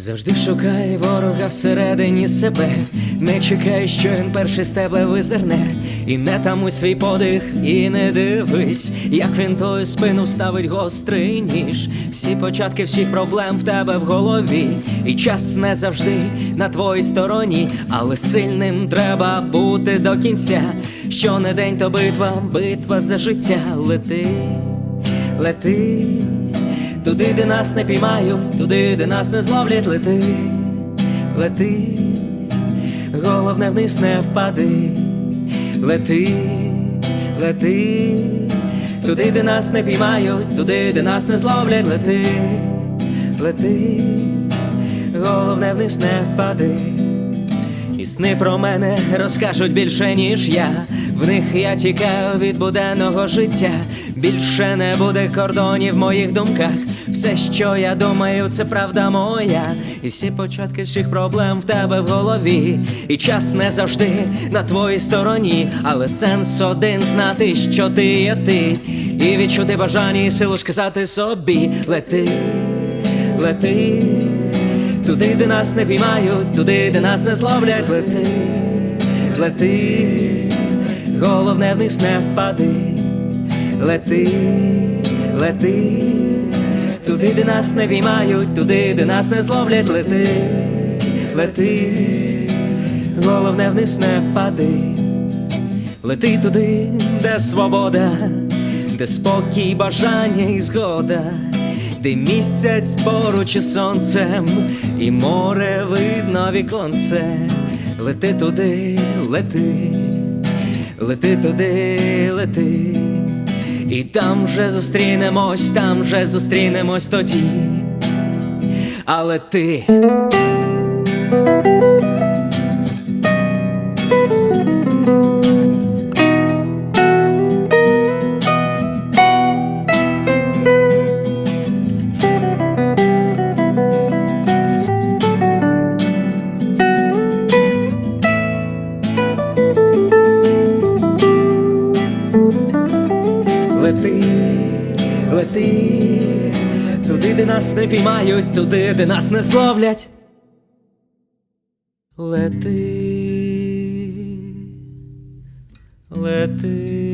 Завжди шукай ворога всередині себе, не чекай, що він перший з тебе визирне, і не тамуй свій подих, і не дивись, як він тою спину ставить гострий ніж. Всі початки всіх проблем в тебе в голові, і час не завжди на твоїй стороні, але сильним треба бути до кінця. Що не день, то битва, битва за життя. Лети, лети. Туди, де нас не піймають, туди, де нас не зловлять, лети, лети, головне вниз не впади, лети, лети, туди, де нас не піймають, туди, де нас не зловлять, лети, лети, головне вниз не впади. Сни про мене розкажуть більше, ніж я. В них я тікаю від буденного життя. Більше не буде кордонів в моїх думках. Все, що я думаю, це правда моя. І всі початки всіх проблем в тебе в голові. І час не завжди на твоїй стороні, але сенс один знати, що ти є ти. І відчути бажання і силу сказати собі лети, лети. Туди, де нас не піймають, туди, де нас не зловлять, лети, лети, головне вниз не впади, лети, лети, туди, де нас не піймають, туди, де нас не зловлять, лети, лети, головне вниз не впади, лети туди, де свобода, де спокій, бажання і згода де місяць поруч із сонцем, і море видно віконце. Лети туди, лети, лети туди, лети, і там вже зустрінемось, там вже зустрінемось тоді. Але ти. Лети, лети, туди, де нас не піймають, туди, де нас не зловлять. Лети, лети.